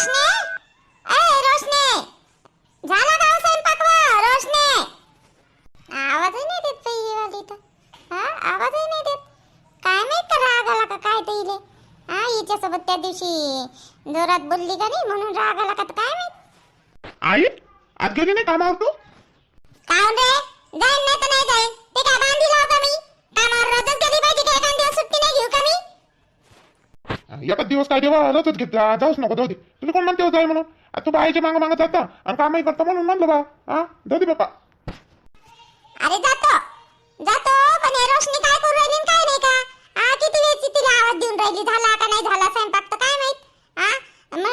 रोशने? ए रोशने. झाला का हो स्वयंपाक व? आवाजही नाही देत बाई ही वाली तर हा आवाजही नाही देत. काय माहीत का राग आला का काय ते हा हिच्यासोबत त्या दिवशी जोरात बोलली का नाही म्हणून राग आला का तर काय माहीत? आई आज गेली नाही कामावर तू काऊन रे जाईन नाही तर नाही जाईन ते काय बांधी लाव का मी कामावर रोजच गेली पाहिजे का एखाद दिवस सुट्टी नाही घेऊ का मी एकच दिवस काय देवा रचच घेत. जा जाऊच नको जाऊ दे. तुला कोण म्हणते हो, जाय म्हणून? आता तू बाईच्या मागं मागं जाता आणि कामही करता म्हणून म्हणलं बा. हा जाऊ दे बापा अरे जातो. जातो पण हे रोशनी काय करू राहिली आणि काय नाही का? आ किती वेळची तिला आवाज देऊन राहिली? झाला का नाही झाला? स्वयंपाक तर काय माहीत? हा मी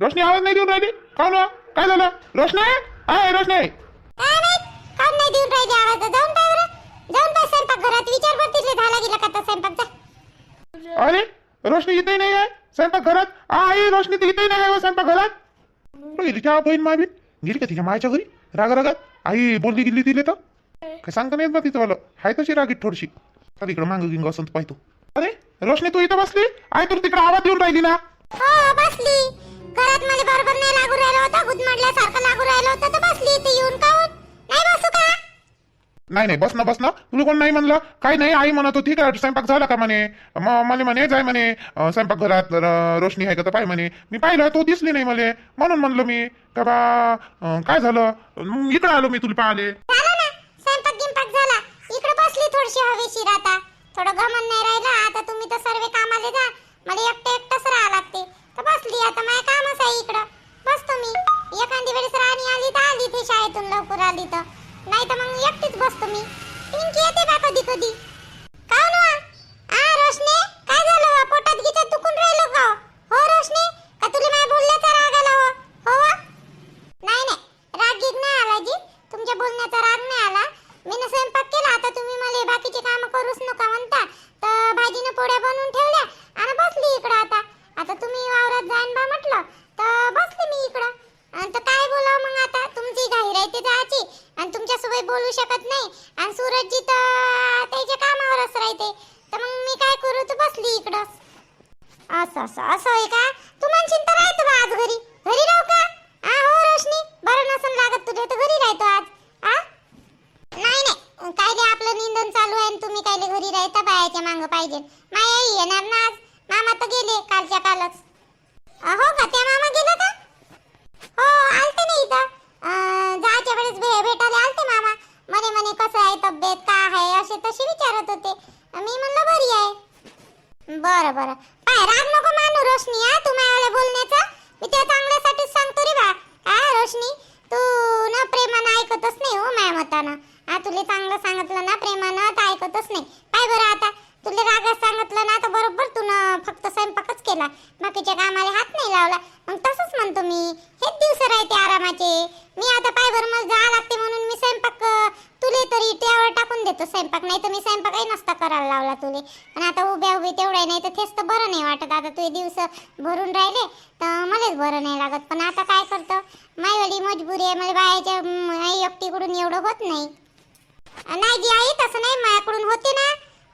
रोशनी आवाज नाही देऊन राहिली? का ना काय झालं? रोशनी? आहे रोशनी. काय माहीत काऊन नाही देऊन राहिली आवाज. जाऊन पाय बरं. जाऊन पाय स्वयंपाक घरात. विचार बरं तिथले झाला गेला का तर स्वयंपाक? जा. अरे रोशनी इथेही नाही आहे? स्वयंपाक घरात? आई रोशनी तर इथेही नाही आहे स्वयंपाक घरात? तिच्या बहीण मावीन गेली का तिच्या मायच्या घरी? राग रागात आई बोलली गेली तिले तर? काय सांगता नाही येत बा तिचं हाय तशी रागीत थोडीशी. चल इकडं मागं गिंग असं पाहतो. अरे रोशनी तू इथं बसली? आई तुला तिकडे आवाज देऊन राहिली ना? हो बसली. घरात मला बरोबर नाही लागू राहिलं होतं गुदमडल्यासारखं लागू राहिलं होतं तर बसली इथे येऊन काहून? नाही बसू का? नाही नाही बस ना बस ना. तुला कोण नाही म्हणलं? काही नाही आई म्हणत होती का स्वयंपाक झाला का म्हणे? म- मला म्हणे जाय म्हणे. अं, स्वयंपाक घरात र- रोशनी आहे का तर पाय म्हणे. मी पाहिलं तो दिसली नाही मला. म्हणून म्हणलं मी का बा अं, काय झालं? मग इकडं आलो मी तुला पाहिले झालं ना स्वयंपाक गिंपाक झाला. इकडे बसली थोडीशी हवेशीर आता. थोडं गमन नाही राहिलं. आता तुम्ही तर सर्व कामाले जा. मला एकटं एकटंच राहा लागते. बसली आता माझ्या कामच आहे इकडं. बसतो मी. एखादी वेळेस राणी आली तर आली ती शाळेतून लवकर आली तर. नाही तर मग एकटीच बसतो मी. पिंकी येते बा कधी कधी. काय वा आ रोशने काय झालं वा? पोटात गिटात तुकून राहिलो का? हो रोशने का तुला माझ्या बोलण्याचा राग आला हो हो वा नाही नाही राग गीत नाही आला जी तुमच्या बोलण्याचा राग नाही आला मी ना स्वयंपाक केला आता तुम्ही मला बाकीचे काम करूच नका म्हणता तर भाजीनं पोळ्या बनवून ठेवल्या आणि बसली इकडं आता आता तुम्ही वावरात जाईन बा म्हटलं तर बसले मी इकडं आणि तर काय बोलावं मग आता तुमची घाई राहते जायची आणि तुमच्यासोबत बोलू शकत नाही आणि सूरजजी तर त्याच्या कामावरच राहते तर मग मी काय करू तू बसली इकडं असं असं असं आहे का तू म्हणशील तर राहतो बा आज घरी घरी राहू का आ हो रोशनी बरं नसून लागत तुझे तर घरी राहतो आज आ नाही नाही कायले आपलं निंदन चालू आहे आणि तुम्ही कायले घरी बायाच्या मांग पाहिजे. माया येणार ना आज? मामा तर गेले कालच्या कालच. हो का? त्या मामा गेला का? हो आलते नाही इथं. जायच्या वेळेस भे भेटायला आलते मामा. म्हणे म्हणे कसं आहे तब्येत? का आहे? असे तसे विचारत होते. मी म्हणलं बरी आहे. बरं बरं. पाय राग नको मानू रोशनी हा तू माझ्या बोलण्याचं. मी त्या चांगल्यासाठीच सांगतो रे बा. हा रोशनी तू न प्रेमानं ऐकतच नाही हो माझ्या मतानं. हा तुले चांगलं सांगितलं ना प्रेमानं तर ऐकतच नाही. पाय बरं आता. तुले रागात सांगितलं ना तर बरोबर तू ना फक्त स्वयंपाकच केला. बाकीच्या कामाला हात नाही लावला. मग तसंच म्हणतो मी. हेच दिवस राहते आरामाचे. मी आता पाय बरं मला जा लागते म्हणून मी स्वयंपाक तुले तरी त्यावर टाकून देतो स्वयंपाक. नाही तर मी स्वयंपाकही नसता करायला लावला तुले. आणि आता उभ्या उभी तेवढ्या नाही तर तेच तर बरं नाही वाटत. आता तुझे दिवस भरून राहिले तर मलाच बरं नाही लागत. पण आता काय करतं? माईवाली मजबुरी आहे. मला बायाच्या आई एकटीकडून एवढं होत नाही. नाही जी आई तसं नाही माझ्याकडून होते ना.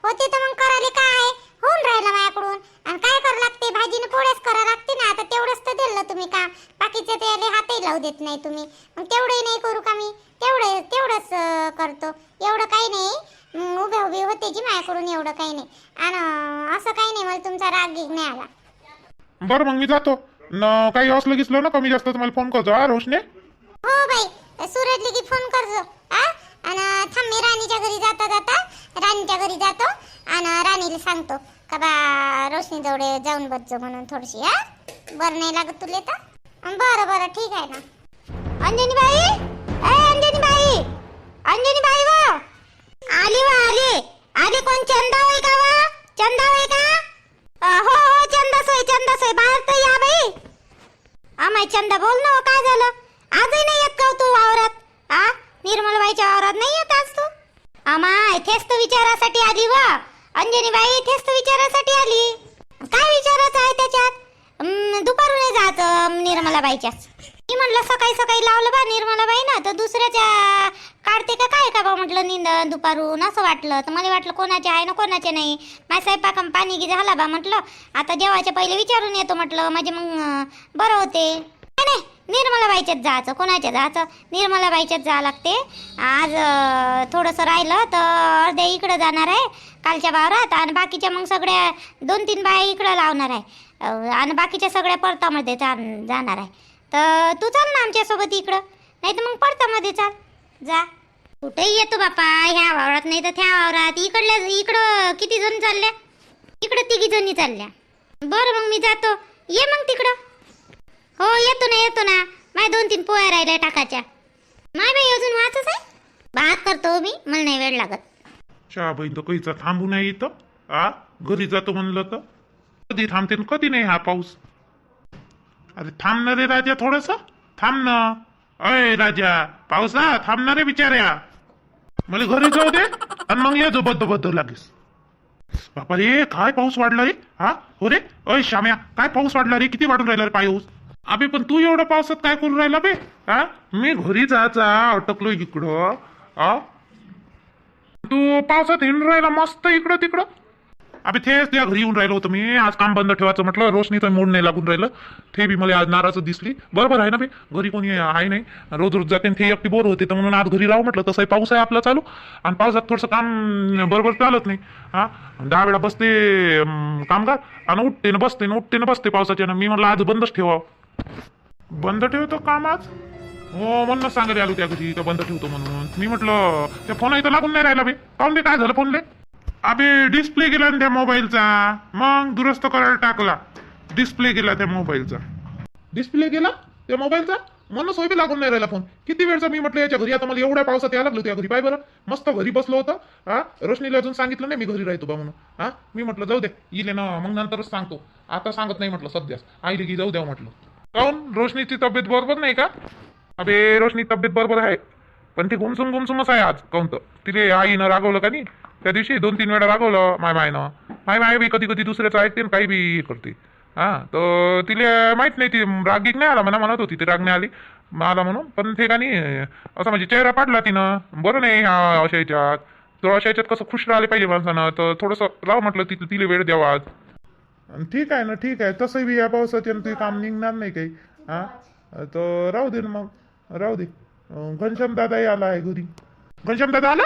होते तर मग करायला काय? आहे? होऊन राहिलं माझ्याकडून आणि काय करावं लागते? भाजीनं पोळ्याच करा लागते ना. आता तेवढंच तर दिलं तुम्ही काम. बाकीचं त्याला हातही लावू देत नाही तुम्ही. मग तेवढंही नाही करू का मी? तेवढं तेवढंच करतो. एवढं काही नाही. उभे उभी होते जी माझ्याकडून एवढं काही नाही. आणि असं काही नाही. मला तुमचा राग गिग नाही आला. बरं मग मी जातो. न काही असलं गिसलं ना कमी जास्त तर मला फोन करतो. हा रोशने? हो बाई. सूरजली की फोन करजो आ? आणि थांब मी राणीच्या घरी जाता जाता राणीच्या घरी जातो आणि राणीला सांगतो का बा रोशनी जवळ जाऊन बसजो म्हणून थोडीशी हा? बरं नाही लागत तुले तर? बरं बरं ठीक आहे ना. अंजनी बाई ए अंजनी बाई अंजनी बाई वा! आली वा आली. आली कोण? चंदा होय का वा? चंदा होय का? हो हो चंदा सोय चंदा सोय बाहेर तर या बाई. अमाय चंदा बोल ना काय झालं? आजही नाही येत का तू वावरात? आ? निर्मलबाईच्या वावरात नाही येत आज तू? आमा इथेच तू विचारासाठी आली व. अंजनीबाई इथेच तू विचारासाठी आली. काय विचारायचं आहे त्याच्यात? दुपारून जायचं निर्मलाबाईच्या. मी म्हटलं सकाळी सकाळी लावलं बा निर्मलाबाई ना तर दुसऱ्याच्या काढते का काय का बा म्हटलं निंद दुपारून असं वाटलं. तर मला वाटलं कोणाचे आहे ना कोणाचे नाही. माझ्या स्वयंपाक पाणी गी झाला बा म्हटलं. आता जेवायच्या पहिले विचारून येतो म्हटलं. म्हणजे मग बरं होते. नाही? निर्मलाबाईच्याच जायचं. कोणाच्या जायचं? निर्मलाबाईच्याच जावं लागते. आज थोडंसं राहिलं तर अर्ध्या इकडं जाणार आहे कालच्या वावरात. आणि बाकीच्या मग सगळ्या दोन तीन बाया इकडं लावणार आहे. आणि बाकीच्या सगळ्या परतामध्ये जा जाणार आहे. तर तू चाल ना आमच्यासोबत इकडं. नाही तर मग परतामध्ये चाल. जा. कुठेही येतो बापा ह्या वावरात. नाही तर त्या वावरात. इकडल्या इकडं किती जण चालल्या? इकडं तिघी जणी चालल्या. बरं मग मी जातो. ये मग तिकडं. हो येतो ना येतो ना. माय दोन तीन पोळ्या राहिल्या टाकाच्या. माय बाई अजून वाचच आहे? भात करतो हो मी मला नाही वेळ लागत. चहा बाई तर कधीचा थांबू नाही इथं. आ? घरी जातो म्हणलं तर. कधी थांबते न कधी नाही हा पाऊस. अरे थांब ना रे राजा थोडस. थांब ना. अय राजा पावसा थांब ना रे बिचाऱ्या. मला घरी जाऊ दे आणि मग ये जो बद्द बद्द लागेस. बापा रे काय पाऊस वाढला रे? हा हो रे? अय श्याम्या काय पाऊस वाढला रे? किती वाढून राहिला रे पाऊस अबे पण तू एवढं पावसात काय करून राहिला बे? हा मी घरी जायचा अटकलो इकडं. आ? तू पावसात हिंडून राहिला मस्त इकडं तिकडं? अबे तेच त्या घरी येऊन राहिलो होतो मी. आज काम बंद ठेवायचं म्हटलं रोशनीचं मूड नाही लागून राहिलं. ते बी मला आज नाराज दिसली. बरोबर आहे ना बे? घरी कोणी आहे नाही. रोज रोज जाते आणि ते एकटी बोर होते तर म्हणून आज घरी राहू म्हटलं तसंही पाऊस आहे आपला चालू. आणि पावसात थोडंसं काम बरोबर चालत नाही. हा दहा वेळा बसते कामगार. आणि उठते ना बसते ना उठते ना बसते पावसाच्या मी म्हटलं आज बंदच ठेवावं. बंद ठेवतो काम आज हो म्हणून सांगायला आलो त्या घरी तर बंद ठेवतो म्हणून. मी म्हटलं त्या फोन इथं लागून नाही राहिला बे. काऊन बे काय झालं फोनले. अबे डिस्प्ले गेला ना त्या मोबाईलचा मग दुरुस्त करायला टाकला. डिस्प्ले गेला त्या मोबाईलचा डिस्प्ले गेला त्या मोबाईलचा म्हणून सोय बी लागून नाही राहिला फोन. किती वेळचा मी म्हटलं याच्या घरी आता मला एवढ्या पावसात यायला लागलो त्या घरी. पाय बरं. मस्त घरी बसलो होतं. हा रोशनीला अजून सांगितलं नाही मी घरी राहतो बा म्हणून. हा मी म्हटलं जाऊ दे इले ना मग नंतरच सांगतो. आता सांगत नाही म्हटलं सध्याच आईले की जाऊ द्या म्हटलं. काऊन? रोशनीची तब्येत बरोबर नाही का? अबे रोशनी तब्येत बरोबर आहे. पण ती गुमसुम गुमसुमच आहे आज काऊन तर? तिले आईनं रागवलं का नाही? त्या दिवशी दोन तीन वेळा रागवलं माय मायनं. माय माय बी कधी कधी दुसऱ्याचं ऐकते काही बी हे करते. हा तर तिला माहीत नाही ती रागीक नाही आला म्हणा म्हणत होती ती राग नाही आली आला म्हणून. पण ते का नाही असा म्हणजे चेहरा पाडला तिनं. बरं नाही ह्या अशा याच्यात. तर अशा याच्यात कसं खुश राहिले पाहिजे माणसानं. तर थोडंसं राव म्हटलं तिथे तिला वेळ द्यावा आज. ठीक आहे ना ठीक आहे. तसंही बी या पावसात ते काम निघणार नाही काही. हा? तर राहू दे ना मग. राहू दे. अं, घनश्याम दादाही आला आहे घरी. घनश्याम दादा आला?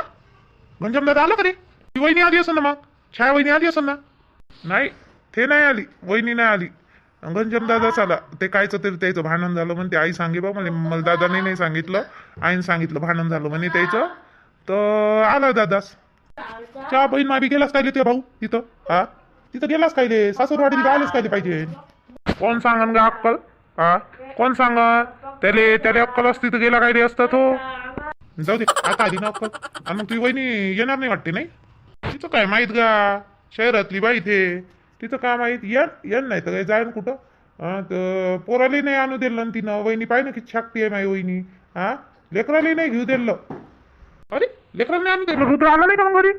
घनश्याम दादा आला का रे? ती वहिनी आली असेल ना मग? छाया वहिनी आली असेल ना? नाही ते नाही आली. वहिनी नाही आली. घनश्याम दादाच आला. ते कायचं तरी त्याचं भांडण झालं म्हणे. ते आई सांगे बा मला. मला दादाने नाही सांगितलं. आईने सांगितलं भांडण झालं म्हणे त्याचं. तर आला दादाच. चहा बहीण माबी गेलास काय ते भाऊ? तिथं हा? तिथं गेलाच काय रे? सासूरवाडीला आलेच काय पाहिजे? कोण सांगन ग अक्कल? हा? कोण सांगन? त्याले त्याला अक्कल असती तर गेला काय रे असता तो? जाऊ दे आता आधी ना अक्कल. आणि मग तुझी वहिनी येणार नाही वाटते नाही? तिचं काय माहीत गा? शहरातली बाई ते. तिचं काय माहीत? येण येण नाही तर काय जाईन कुठं? हा तर पोराली नाही आणू दिलं ना तिनं. वहिनी पाहिजे किती छाकती आहे माझी वहिनी. हा? लेकराली नाही घेऊ दिलं. अरे लेकरांनी आणू दिलं? रुद्र आला नाही का मग घरी?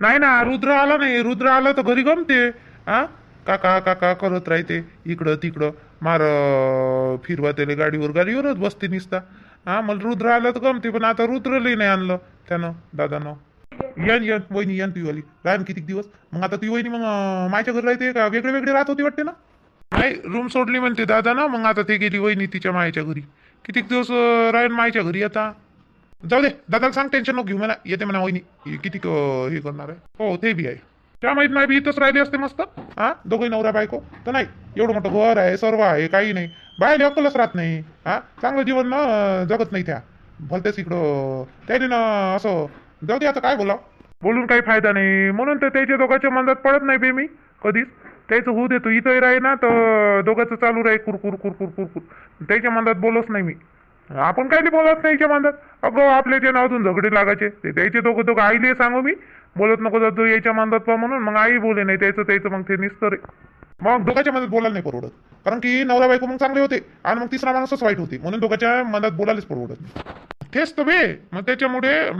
नाही ना रुद्र आला नाही. रुद्र आला तर घरी गमते. हा काका काका करत राहते. इकडं तिकडं. मार फिरवा त्याला गाडीवर. गाडीवरच बसते निसता. हा मला रुद्र आला तर गमते पण आता रुद्रलाही नाही आणलं. त्यानं दादानं. येन येन वहिनी येन ती वाली. राहीन किती दिवस. मग आता ती वहिनी मग माझ्या घरी राहते का? वेगळे वेगळे राहत होती वाटते ना? नाही रूम सोडली म्हणते दादा ना मग आता ते गेली वहिनी तिच्या मायच्या घरी. कितीक दिवस राहीन मायच्या घरी आता? जाऊ दे दादाला सांग टेन्शन नको घेऊ मला येते म्हणा वहिनी. किती क- हे करणार आहे? हो ते बी आहे. त्या माहीत नाही बी इथंच राहिली असते मस्त. हा? दोघे नवरा बायको. तर नाही एवढं मोठं घर आहे सर्व आहे काही नाही. बाहेर अक्कलच राहत नाही. हा? चांगलं जीवन ना अं, जगत नाही त्या. भलतेच इकडं त्याने ना असं जाऊ दे आता काय बोलाव? बोलून काही फायदा नाही. म्हणून तर त्याच्या दोघांच्या मनात पडत नाही बे मी कधीच. त्याचं होऊ देतो इथंही राही ना तर दोघांचं चालू राही कुरकुर कुरकुर कुरकुर. त्याच्या मनात बोलच नाही मी. आपण काही नाही बोलत नाही मानतात अगं आपले जे नाव अजून झगडे लागायचे ते द्यायचे दोघं दोघं. आईले सांगू मी. बोलत नको जातो याच्या मानतात पा म्हणून. मग आई बोले नाही त्याचं त्याचं मग ते निसतं रे मग दोघांच्या मनात बोलायला नाही परवडत. कारण की नवरा बायको मग चांगले होते आणि मग तिसरा माणूसच वाईट होते. म्हणून दोघांच्या मनात बोलायलाच परवडत नाही. तेच तर बे. मग त्याच्यामुळे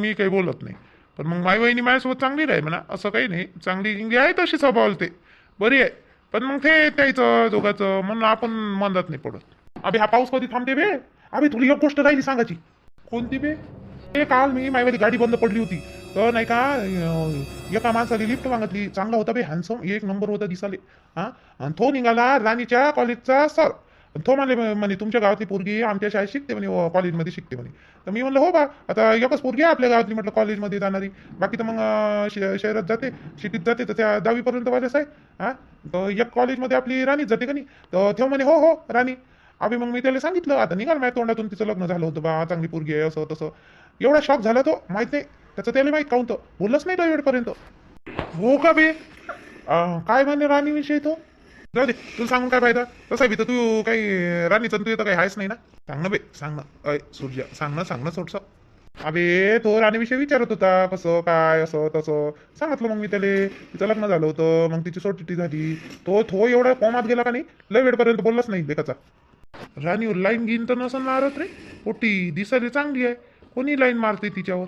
मी काही बोलत नाही. पण मग माई वहिनी माझ्यासोबत चांगली राही म्हणा. असं काही नाही. चांगली गिंगी आहे तशी स्वभावाला ते. बरी आहे. पण मग ते त्याचं दोघांचं म्हणून आपण मनात नाही पडत. अभि हा पाऊस कधी थांबते बे? अबे तुला एक गोष्ट राहिली सांगायची. कोणती बे? ते काल मी माझी गाडी बंद पडली होती. तर नाही का एका माणसाने लिफ्ट मागितली. चांगला होता बे हॅन्सम एक नंबर होता दिसाले. हा? आणि तो निघाला राणीच्या कॉलेजचा सर तो म्हणले म्हणे तुमच्या गावातली पोरगी आमच्या शाळेत शिकते म्हणे कॉलेजमध्ये शिकते म्हणे. तर मी म्हणलं हो बा आता एकच पोरगी आहे आपल्या गावातली म्हटलं कॉलेजमध्ये जाणारी. बाकी तर मग श- शहरात जाते सिटीत जाते तर त्या दहावीपर्यंत वाजस आहे हा? तर एक कॉलेजमध्ये आपली राणीच जाते का नाही? तर तेव्हा म्हणे हो हो राणी. अभि मग मी त्याला सांगितलं आता निघाल माझ्या तोंडातून तिचं लग्न झालं होतं बा चांगली पोरगी आहे असं तसं. एवढा शॉक झाला तो माहीत नाही त्याचं त्याला माहीत काऊन तर बोललंच नाही तो वेळपर्यंत हो का बे? काय म्हणे राणीविषयी तो? जाऊ दे तुला सांगून काय फायदा? तसा बी तर तू काही राणीचं तू तर काही आहेस नाही ना? सांग ना बे सांग ना. अय सूर्य सांग ना सांग ना सोडस. अबे तो राणीविषयी विचारत होता कसं काय असं तसं. सांगितलं मग मी त्याला तिचं लग्न झालं होतं मग तिची सोडचिट्टी झाली. तो थो एवढा कोमात गेला का नाही लय वेळपर्यंत बोललाच नाही बेकाचा. राणीवर लाईन घेईन तर नसन मारत रे. पोटी दिसायला चांगली आहे. कोणी लाईन मारते तिच्यावर?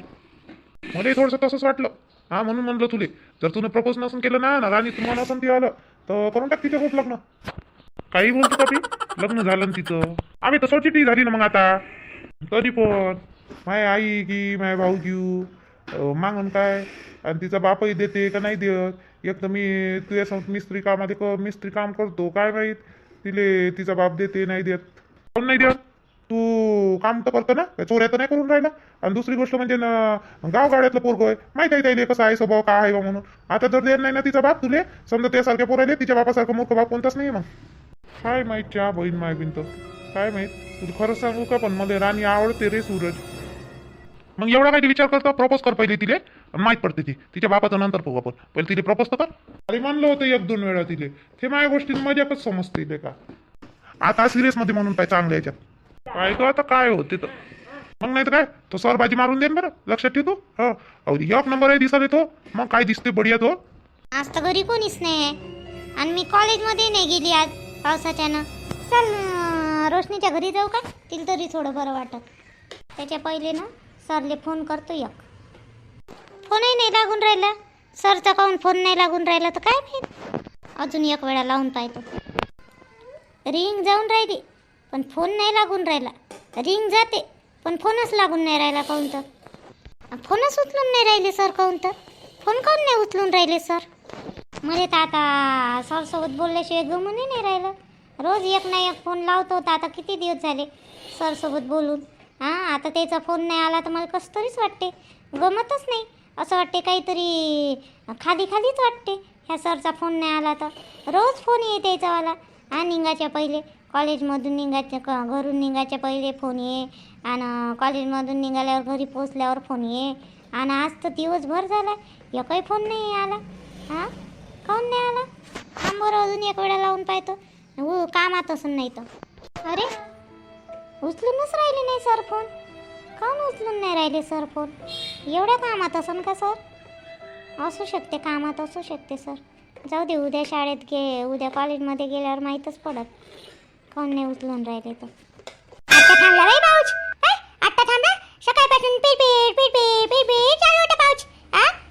मला थोडंसं तसंच वाटलं. हा म्हणून म्हणलं तुले. जर तुला प्रपोज नसून केलं ना ना राणी तुम्हाला नसून ती आलं तर करून टाक तिच्यासोबत लग्न. काही बोलतो का ती? लग्न झालं ना तिचं. आम्ही तर चिठी झाली ना मग आता. तरी पण माय आई की माय भाऊ घेऊ मागून काय? आणि तिचा बापही देते का नाही देत? एक तर मी तुझ्या मिस्त्री कामामध्ये क मिस्त्री काम करतो काय माहीत? तिले तिचा बाप देते नाही देत. कोण नाही देत? तू काम तर करतो ना काय चोऱ्या तर नाही करून राहिला. आणि दुसरी गोष्ट म्हणजे ना गावगाड्यातलं पोरग आहे. माहीत आहे त्याला कसं आहे स्वभाव काय आहे बा म्हणून. आता जर देत नाही ना तिचा बाप तुले समजा त्यासारख्या पोराले तिच्या बापासारखा मूर्ख बाप कोणताच नाही मग. काय माहीत च्या बहीण माय बिन तर. काय माहीत? तुला खरंच सांगू का? पण मला राणी आवडते रे सूरज. मग एवढा काही विचार करतो प्रपोज कर पहिले तिले माहीत पडते ती. तिच्या बापाचं नंतर पाहू आपण. पहिले तिले प्रपोज तर कर. अरे म्हणलं होतं एक दोन वेळा तिले. ते माझ्या गोष्टीत मजाकच समजते ते का. आता सिरियसमध्ये म्हणून पाहिजे चांगल्या याच्यात. काय तो आता काय होते तर. मग नाही तर काय? तो सर बाजी मारून देईन बरं. लक्षात ठेवतो? हो. अहो एक नंबर आहे दिसत येतो मग काय दिसते बढिया तो? आज तर घरी कोणीच नाही आणि मी कॉलेजमध्ये नाही गेली आज पावसाच्यानं चल रोशनीच्या घरी जाऊ का तिला तरी थोडं बरं वाटत. त्याच्या पहिले ना. सरले फोन करतो एक. फोनही नाही लागून राहिला. सरचा काहून फोन नाही लागून राहिला तर काय माहीत? अजून एक वेळा लावून पाहतो. रिंग जाऊन राहिली पण फोन नाही लागून राहिला. रिंग जाते पण फोनच लागून नाही राहिला काऊन तर? फोनच उचलून नाही राहिले सर काऊन तर? फोन काहून नाही उचलून राहिले सर? मला तर आता सरसोबत बोलल्याशिवाय गमूनही नाही राहिलं. रोज एक ना एक फोन लावतो तर आता किती दिवस झाले सरसोबत बोलून? हां आता त्याचा फोन नाही आला तर मला कसं तरीच वाटते. गमतच नाही. असं वाटते काहीतरी खाली खालीच वाटते. ह्या सरचा फोन नाही आला तर. रोज फोन ये त्याचावाला हा निघायच्या पहिले. कॉलेजमधून निघायच्या क घरून निघायच्या पहिले फोन ये. आणि कॉलेजमधून निघाल्यावर घरी पोचल्यावर फोन ये. आणि आज तर दिवसभर झाला. एकही फोन नाही आला. हां? काऊन नाही आला? थांबवर बरं अजून एक वेळा लावून पाहतो. हो कामात असं नाही तर. अरे? उचलूनच राहिले नाही सर फोन. काऊन उचलून नाही राहिले सर फोन. एवढ्या कामात असन का सर? असू शकते कामात असू शकते सर. जाऊ दे उद्या शाळेत गे उद्या कॉलेजमध्ये गेल्यावर माहीतच पडत. काऊन नाही उचलून राहिले तर. आत्ता थांबला बाई पाऊच. थांबा. सकाळपासून पीट पीट पीट पीट पीट पीट चालू पाऊच.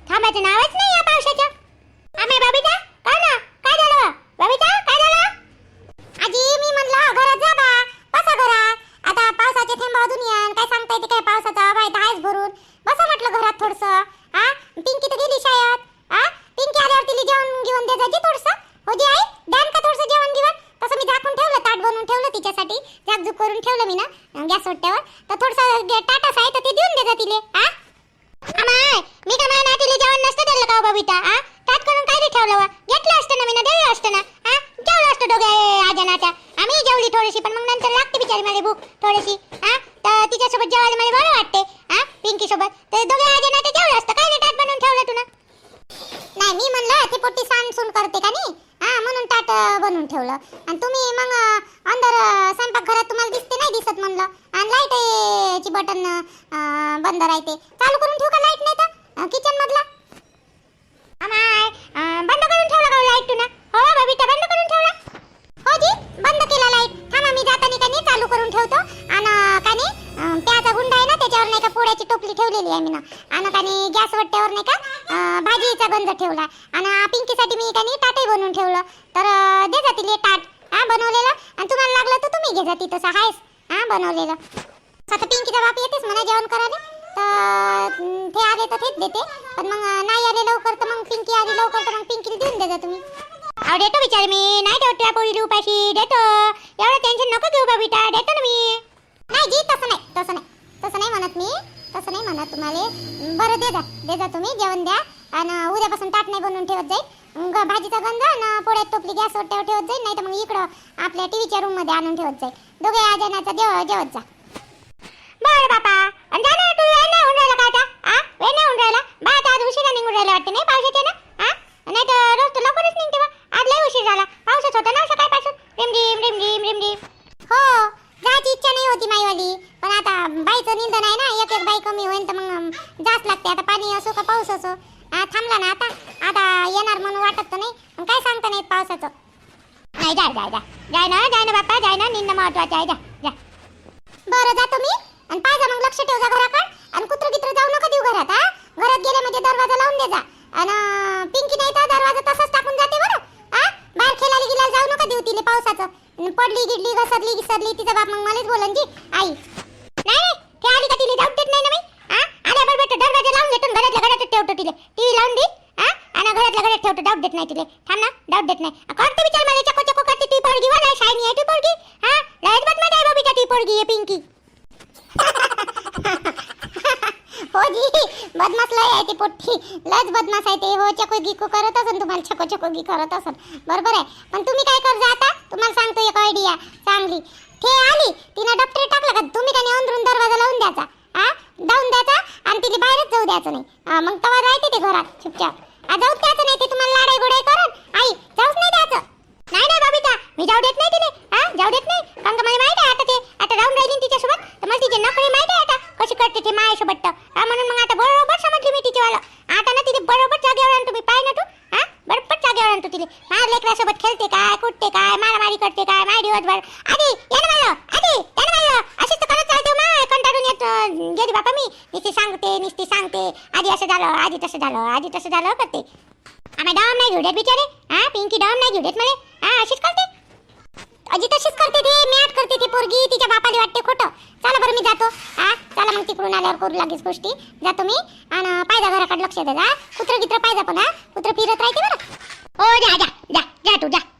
थांबायचं नावच नाही या पावसाचं आम्ही बाबीचा काय ना काय झालं बाबीचा काय झालं आजी मी म्हणलं घरात जा बा बसा घरात आता पावसाचे थेंब अजून येन काय सांगता येते काय पावसाचा वाईट आहेच भरून बसा म्हटलं घरात थोडस हा पिंकी तर गेली शाळेत हा पिंकी आल्यावर तिला जेवण घेऊन दे जायची थोडस हो जी आई द्यान का थोडस जेवण घेऊन तसं मी झाकून ठेवलं ताट बनवून ठेवलं तिच्यासाठी झाकझूक करून ठेवलं मी ना गॅस वाट्यावर तर थोडस टाटास आहे तर ते देऊन दे जा तिले हा अमाय मी का माझ्या नातीला जेवण नसतं दिलं का हो बबिता हा ताट करून काय रे ठेवलं वा घेतलं असतं ना मी ना दिलं असतं ना हा जेवलं असतं दोघे आजनाच्या आम्ही जेवली थोडीशी पण मग नंतर लागते बिचारी मला भूक थोडीशी हा तर तिच्यासोबत जेवायला मला बरं वाटते हा पिंकी सोबत तर दोघे आजनाच्या जेवलं असतं काय रे ताट बनवून ठेवलं तू ना नाही मी म्हणलं ती पोटी सांडसून करते का नाही? हा म्हणून ताट बनवून ठेवलं. आणि तुम्ही मग अंदर स्वयंपाकघरात तुम्हाला दिसते नाही दिसत म्हणलं. आणि लाइट ची बटन बंद राहते. चालू करून ठेवू का लाइट नाही तर? किचन मधला. बंद करून ठेवला का लाइट तुला हो बबिता बंद करून ठेवला. हो बंद केला लाइट थांबा मी जाताना का नाही चालू करून ठेवतो. आणि का नाही प्याचा गुंडा आहे ना त्याच्यावर नाही का पोळ्याची टोपली ठेवलेली आहे मी ना. आणि का नाही गॅस वट्ट्यावर नाही का भाजीचा गंज ठेवला. आणि पिंकीसाठी मी का नाही ताटही बनवून ठेवलं. तर दे जातील हे ताट. हा बनवलेलं? आणि तुम्हाला लागलं तर तुम्ही घे जा तसं आहेस. हा बनवलेलं. आता पिंकीचा बाप येतेच म्हणा जेवण करायला. तर ते आले तर तेच देते. पण मग नाही आले लवकर तर मग पिंकी आली लवकर तर मग पिंकीला देऊन देजा तुम्ही. अहो देतो विचार मी. नाही ठेवत त्या पोरीला उपाशी देतो. एवढं टेन्शन नको घेऊ बा बेटा. देतो ना मी. नाही जी तसं नाही. तसं नाही. तसं नाही म्हणत मी. तसं नाही म्हणत तुम्हाला. बरं दे जा. दे जा तुम्ही जेवण द्या. आणि उद्यापासून ताट नाही बनवून ठेवत जाईल. ग- भाजीचा गंध आणि पोळ्यात टोपली गॅसवर ठेव ठेवत जाईल. नाही तर मग इकडं आपल्या टीव्हीच्या रूममध्ये आणून ठेवत जाईल. दोघे आजनाचा देव जेवत जा. बरं बापा. आणि जा ना तू वेळ नाही होऊन राहिला का आता? आ? वेळ नाही होऊन राहिला? बा आता आज उशिरा निघून राहिला वाटते नाही? पाऊस ना? आ? नाही तर रोज तर लवकरच निघते बा. आज लय उशीर झाला. पाऊसच होता ना सकाळपासून. रिम रिम रिम हो जायची इच्छा नाही होती माईवाली. पण आता बाईचं निंदन आहे ना एक एक बाई कमी होईल तर मग जास्त लागते. आता पाणी असो का पाऊस असो. थांबला ना आता. आता येणार म्हणून वाटत तर नाही. काय सांगता नाही पावसाचं. नाही जाय जाय जाय ना जाय ना बाप्पा जाय ना. निंद महत्वाचं आहे. जा जा. बरं जातो मी आणि पाहिजे मग लक्ष ठेव जा घराकडे. आणि कुत्र गित्र जाऊ नका देऊ घरात हा. घरात गेले म्हणजे दरवाजा लावून दे जा. आणि पिंकी नाही तर दरवाजा तसा टाकून जाते बरं हा बाहेर खेळायला गेल्याला जाऊ नका देऊ तिले पावसाचं. पडली गिडली घसरली घिसरली तिचा बाप मग मलाच बोलन जी आई नाही ते आली का तिला? जाऊ देत नाही ना मी हा दरवाजा लावून देतो घरातल्या ठेवतो तिले. लावून दे हा आणि घरातल्या घरात ठेवतो डाऊट देत नाही तिले. थांब ना डाऊट देत नाही. विचार मला चको चको करते ती पोरगी. वाला शायनी आहे ती पोरगी हा? बदमाश आहे ती पोरगी आहे पिंकी. हो जी बदमाश लय आहे ती पोट्टी. लयच बदमाश आहे ते. हो चको गिको करत असन तुम्हाला छको चको गी करत असन. बरोबर आहे. पण तुम्ही काय करजा तुम्हाला सांगतो एक आयडिया चांगली. ठे आली तिनं डप्टर टाकलं का? तुम्ही त्याने अंदरून दरवाजा लावून द्यायचा. हा लावून द्यायचा आणि तिला बाहेरच जाऊ द्यायचं नाही. मग तवा राहते ते घरात चुपचाप. आ, जाऊच द्यायचं नाही ते तुम्हाला लाडाई गोडाई करून. आई जाऊच नाही द्यायचं. नाही नाही बाबीता मी जाऊ देत नाही तिने हा जाऊ देत नाही. कारण का मला माहीत आहे आता ते आता जाऊन राहिली तिच्यासोबत. तर मला तिचे नखरे माहीत आहे आता. कशी करते ते माझ्यासोबत म्हणून मग आता बरोबर समजली मी तिच्यावाला आता ना तिथे बरोबर जागेवर आणतो मी पाय ना तू हा? बरोबर जागेवर आणतो तिने माझ्या लेकरासोबत खेळते काय कुटते काय मारामारी करते काय माय दिवसभर. आधी यानं म्हणलं आधी त्यानं म्हणलं असेच तर करत चालते हो, माय. कंटाळून येत. गेली बापा मी. नुसती सांगते नुसती सांगते. आधी असं झालं आधी तसं झालं आधी तसं झालं करते. आम्ही डाम नाही घेऊ देत बिचारे. हा पिंकी डाम नाही घेऊ देत मला. हा अशीच करते. अजी तशीच करते ती मॅट करते ती पोरगी. तिच्या बापाला वाटते खोटं. चला बरं मी जातो. चला मग तिकडून आल्यावर करू लागेच गोष्टी. जा तुम्ही. आणि पायदा घराकडे लक्ष द्या कुत्र गित्र पायदा पण हा. कुत्र फिरत राहते बरं. हो जा जा जा. जा तू जा.